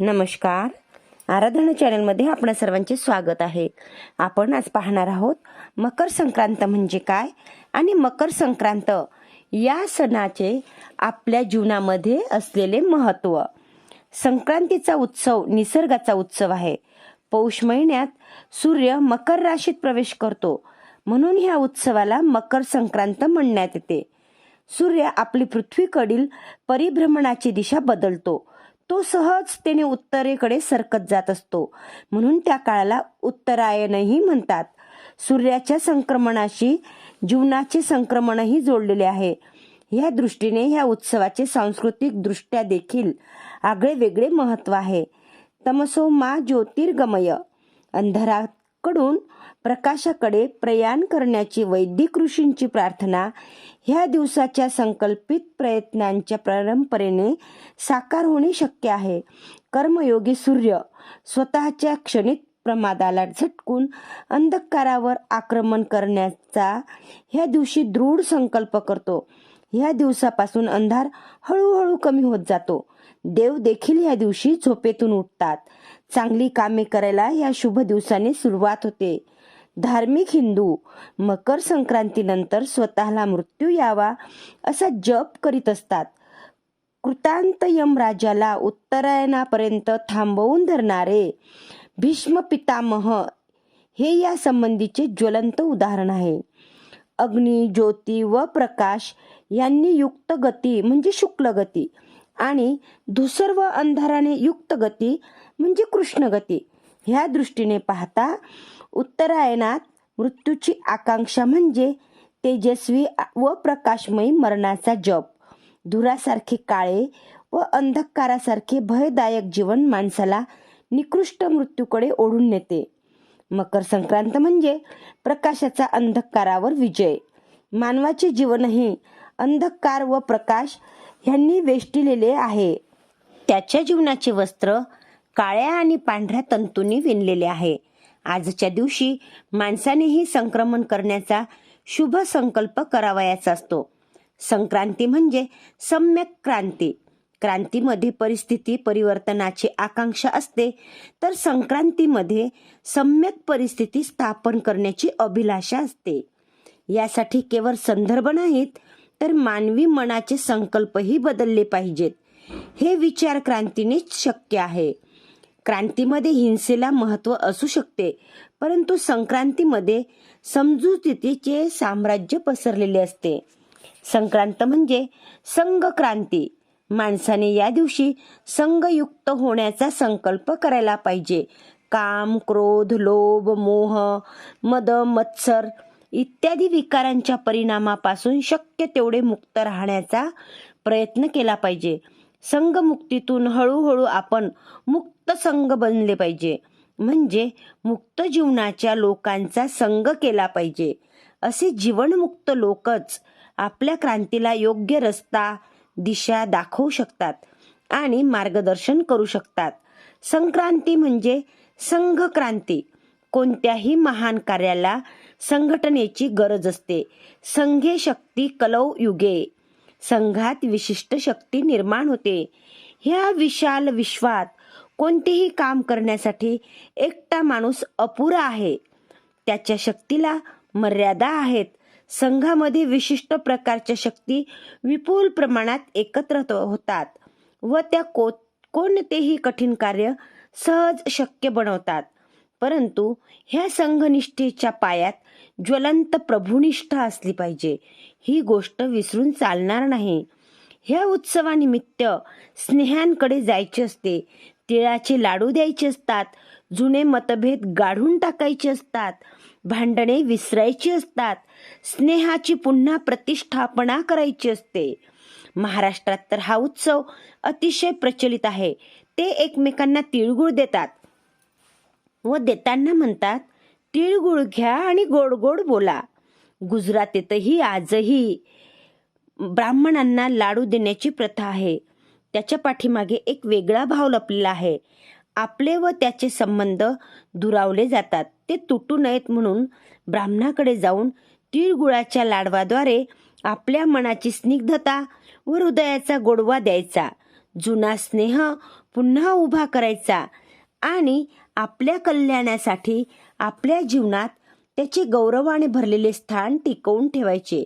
नमस्कार. आराधना चॅनलमध्ये आपणा सर्वांचे स्वागत आहे. आपण आज पाहणार आहोत मकर संक्रांत म्हणजे काय आणि मकर संक्रांत या सणाचे आपल्या जीवनामध्ये असलेले महत्त्व. संक्रांतीचा उत्सव निसर्गाचा उत्सव आहे. पौष महिन्यात सूर्य मकर राशीत प्रवेश करतो. म्हणून ह्या उत्सवाला मकर संक्रांत म्हणण्यात येते. सूर्य आपली पृथ्वीकडील परिभ्रमणाची दिशा बदलतो. तो सहजतेने उत्तरेकडे सरकत जात असतो. म्हणून त्या काळाला उत्तरायणही म्हणतात. सूर्याच्या संक्रमणाशी जीवनाचे संक्रमणही जोडलेले आहे. या दृष्टीने ह्या उत्सवाचे सांस्कृतिक दृष्ट्या देखील आगळे वेगळे महत्त्व आहे. तमसो मा ज्योतिर्गमय. कडून प्रकाशाकडे प्रयाण करण्याची वैदिक ऋषींची प्रार्थना ह्या दिवसाच्या संकल्पित प्रयत्नांच्या परंपरेने साकार होणे शक्य आहे. कर्मयोगी सूर्य स्वतःच्या क्षणिक प्रमादाला झटकून अंधकारावर आक्रमण करण्याचा ह्या दिवशी दृढ संकल्प करतो. ह्या दिवसापासून अंधार हळूहळू कमी होत जातो. देव देखील ह्या दिवशी झोपेतून उठतात. चांगली कामे करायला या शुभ दिवसाने सुरुवात होते. धार्मिक हिंदू मकर संक्रांतीनंतर स्वतःला मृत्यू यावा असा जप करीत असतात. कृतांत यमराजाला उत्तरायणापर्यंत थांबवून धरणारे भीष्म पितामह हे या संबंधीचे ज्वलंत उदाहरण आहे. अग्नी ज्योती व प्रकाश यांनी युक्त गती म्हणजे शुक्ल गती आणि धुसर व अंधाराने युक्त गती म्हणजे कृष्णगती ह्या दृष्टीने पाहता उत्तरायणात मृत्यूची आकांक्षा म्हणजे तेजस्वी व प्रकाशमयी मरणाचा जप. धुरासारखे काळे व अंधकारासारखे भयदायक जीवन माणसाला निकृष्ट मृत्यूकडे ओढून नेते. मकर संक्रांत म्हणजे प्रकाशाचा अंधकारावर विजय. मानवाचे जीवनही अंधकार व प्रकाश ह्यांनी वेष्टिलेले आहे. त्याच्या जीवनाचे वस्त्र काळ्या आणि पांढऱ्या तंतूंनी विणलेले आहे. आजच्या दिवशी माणसानेही संक्रमण करण्याचा शुभ संकल्प करावयाचा असतो. संक्रांती म्हणजे सम्यक क्रांती. क्रांतीमध्ये परिस्थिती परिवर्तनाची आकांक्षा असते तर संक्रांतीमध्ये सम्यक परिस्थिती स्थापन करण्याची अभिलाषा असते. यासाठी केवळ संदर्भ नाहीत तर मानवी मनाचे संकल्पही बदलले पाहिजेत. हे विचार क्रांतीनेच शक्य आहे. क्रांतीमध्ये हिंसेला महत्त्व असू शकते परंतु संक्रांतीमध्ये समजुतीचे साम्राज्य पसरलेले असते. संक्रांत म्हणजे संघ क्रांती माणसाने या दिवशी संघयुक्त होण्याचा संकल्प करायला पाहिजे. काम क्रोध लोभ मोह मद मत्सर इत्यादी विकारांच्या परिणामापासून शक्य तेवढे मुक्त राहण्याचा प्रयत्न केला पाहिजे. संघमुक्तीतून हळूहळू आपण मुक्त मुक्त संघ बनले पाहिजे. म्हणजे मुक्त जीवनाच्या लोकांचा संघ केला पाहिजे. असे जीवनमुक्त लोकच आपल्या क्रांतीला योग्य रस्ता दिशा दाखवू शकतात आणि मार्गदर्शन करू शकतात. संक्रांती म्हणजे संघ क्रांती. कोणत्याही महान कार्याला संघटनेची गरज असते. संघे शक्ती कलौ युगे. संघात विशिष्ट शक्ती निर्माण होते. ह्या विशाल विश्वात कोणतेही काम करण्यासाठी एकटा माणूस अपुरा आहे. त्याच्या शक्तीला मर्यादा आहेत. संघामध्ये विशिष्ट प्रकारच्या शक्ती विपुल प्रमाणात एकत्र होतात व त्या को कोणतेही कठीण कार्य सहज शक्य बनवतात. परंतु ह्या संघनिष्ठेच्या पायात ज्वलंत प्रभुनिष्ठ असली पाहिजे ही गोष्ट विसरून चालणार नाही. ह्या उत्सवानिमित्त स्नेहांकडे जायचे असते तिळाचे लाडू द्यायचे असतात जुने मतभेद गाढून टाकायचे असतात भांडणे विसरायची असतात स्नेहाची पुन्हा प्रतिष्ठापना करायची असते. महाराष्ट्रात तर हा उत्सव अतिशय प्रचलित आहे. ते एकमेकांना तिळगुळ देतात व देताना म्हणतात तिळगुळ घ्या आणि गोड गोड बोला. गुजरातेतही आजही ब्राह्मणांना लाडू देण्याची प्रथा आहे. त्याच्या पाठीमागे एक वेगळा भाव लपलेला आहे. आपले व त्याचे संबंध दुरावले जातात. ते तुटू नयेत म्हणून ब्राह्मणाकडे जाऊन तिळगुळाच्या लाडवाद्वारे आपल्या मनाची स्निग्धता व हृदयाचा गोडवा द्यायचा. जुना स्नेह पुन्हा उभा करायचा आणि आपल्या कल्याणासाठी आपल्या जीवनात त्याचे गौरवाने भरलेले स्थान टिकवून ठेवायचे.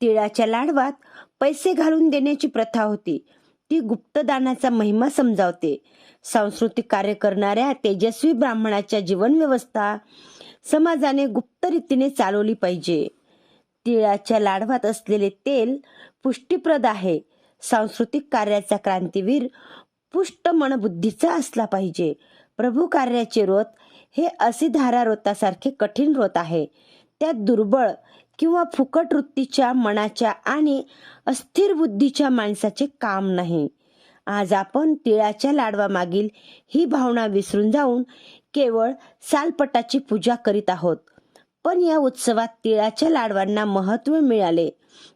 तिळाच्या लाडवात पैसे घालून देण्याची प्रथा होती. ती गुप्तदानाचा महिमा समजावते. सांस्कृतिक कार्य करणाऱ्या तेजस्वी ब्राह्मणाच्या जीवनव्यवस्था समाजाने गुप्त रीतीने चालवली पाहिजे. तिळाच्या लाडवात असलेले तेल पुष्टीप्रद आहे. सांस्कृतिक कार्याचा क्रांतीवीर पुष्ट मनबुद्धीचा असला पाहिजे. प्रभू कार्याचे रोत हे असी धारा रोतासारखे कठीण रोत आहे. त्यात दुर्बळ किंवा फुकट वृत्तीच्या मनाच्या आणि अस्थिर बुद्धीच्या माणसाचे काम नाही. आज आपण तिळाच्या लाडवामागील ही भावना विसरून जाऊन केवळ सालपटाची पूजा करीत आहोत. पण या उत्सवात तिळाच्या लाडवांना महत्त्व मिळाले.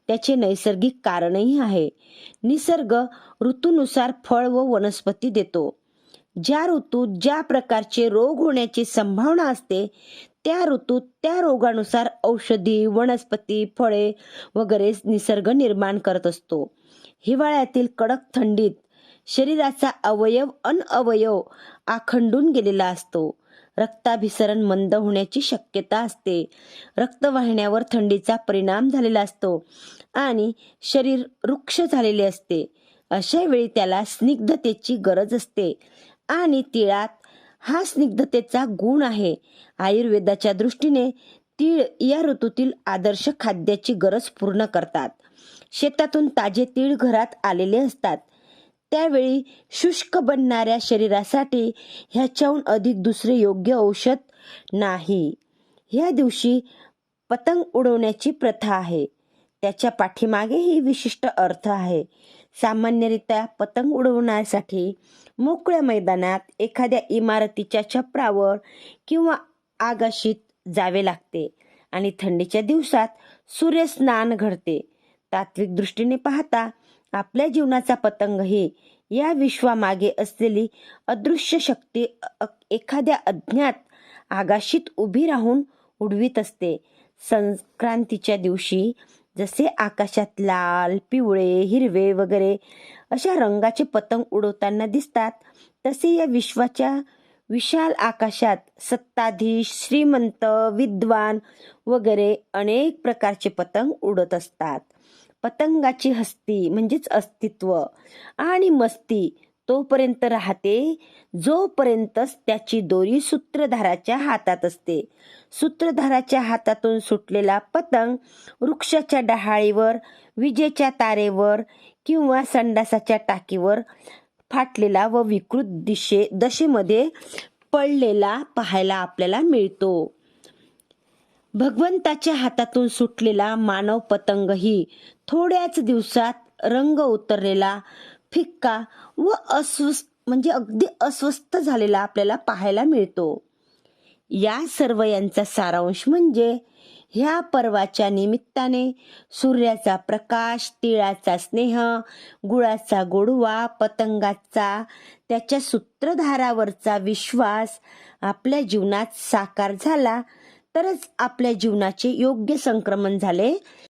त्याचे नैसर्गिक कारणही आहे. निसर्ग ऋतूनुसार फळ व वनस्पती देतो. ज्या ऋतूत ज्या प्रकारचे रोग होण्याची संभावना असते त्या ऋतूत त्या रोगानुसार औषधी वनस्पती फळे वगैरे निसर्ग निर्माण करत असतो. हिवाळ्यातील कडक थंडीत शरीराचा अवयव अन अवयव आखंडून गेलेला असतो. रक्ताभिसरण मंद होण्याची शक्यता असते. रक्तवाहिन्यावर थंडीचा परिणाम झालेला असतो आणि शरीर वृक्ष झालेले असते. अशा वेळी त्याला स्निग्धतेची गरज असते आणि तिळात हा स्निग्धतेचा गुण आहे. आयुर्वेदाच्या दृष्टीने तीळ या ऋतूतील आदर्श खाद्याची गरज पूर्ण करतात. शेतातून ताजे तीळ घरात आलेले असतात. त्यावेळी शुष्क बनणाऱ्या शरीरासाठी ह्याच्याहून अधिक दुसरे योग्य औषध नाही. ह्या दिवशी पतंग उडवण्याची प्रथा आहे. त्याच्या पाठीमागेही विशिष्ट अर्थ आहे. सामान्यरित्या पतंग उडवण्यासाठी मोकळ्या मैदानात एखाद्या इमारतीच्या छपरावर किंवा आगाशीत जावे लागते आणि थंडीच्या दिवसात सूर्यस्नान घडते. तात्विक दृष्टीने पाहता आपल्या जीवनाचा पतंगही या विश्वामागे असलेली अदृश्य शक्ती एखाद्या अज्ञात आगाशीत उभी राहून उडवीत असते. संक्रांतीच्या दिवशी जसे आकाशात लाल पिवळे हिरवे वगैरे अशा रंगाचे पतंग उडवताना दिसतात तसे या विश्वाच्या विशाल आकाशात सत्ताधीश श्रीमंत विद्वान वगैरे अनेक प्रकारचे पतंग उडत असतात. पतंगाची हस्ती म्हणजेच अस्तित्व आणि मस्ती तोपर्यंत राहते जोपर्यंतच त्याची दोरी सूत्रधाराच्या हातात असते. सूत्रधाराच्या हातातून सुटलेला पतंग वृक्षाच्या डहाळीवर विजेच्या तारेवर किंवा संडासाच्या टाकीवर फाटलेला व विकृत दिशे दशेमध्ये पडलेला पाहायला आपल्याला मिळतो. भगवंताच्या हातातून सुटलेला मानव पतंगही थोड्याच दिवसात रंग उतरलेला फिक्का व अस्वस्थ म्हणजे अगदी अस्वस्थ झालेला आपल्याला पाहायला मिळतो. या सर्व यांचा सारांश म्हणजे ह्या पर्वाच्या निमित्ताने सूर्याचा प्रकाश तिळाचा स्नेह गुळाचा गोडवा पतंगाचा त्याच्या सूत्रधारावरचा विश्वास आपल्या जीवनात साकार झाला तरच आपल्या जीवनाचे योग्य संक्रमण झाले.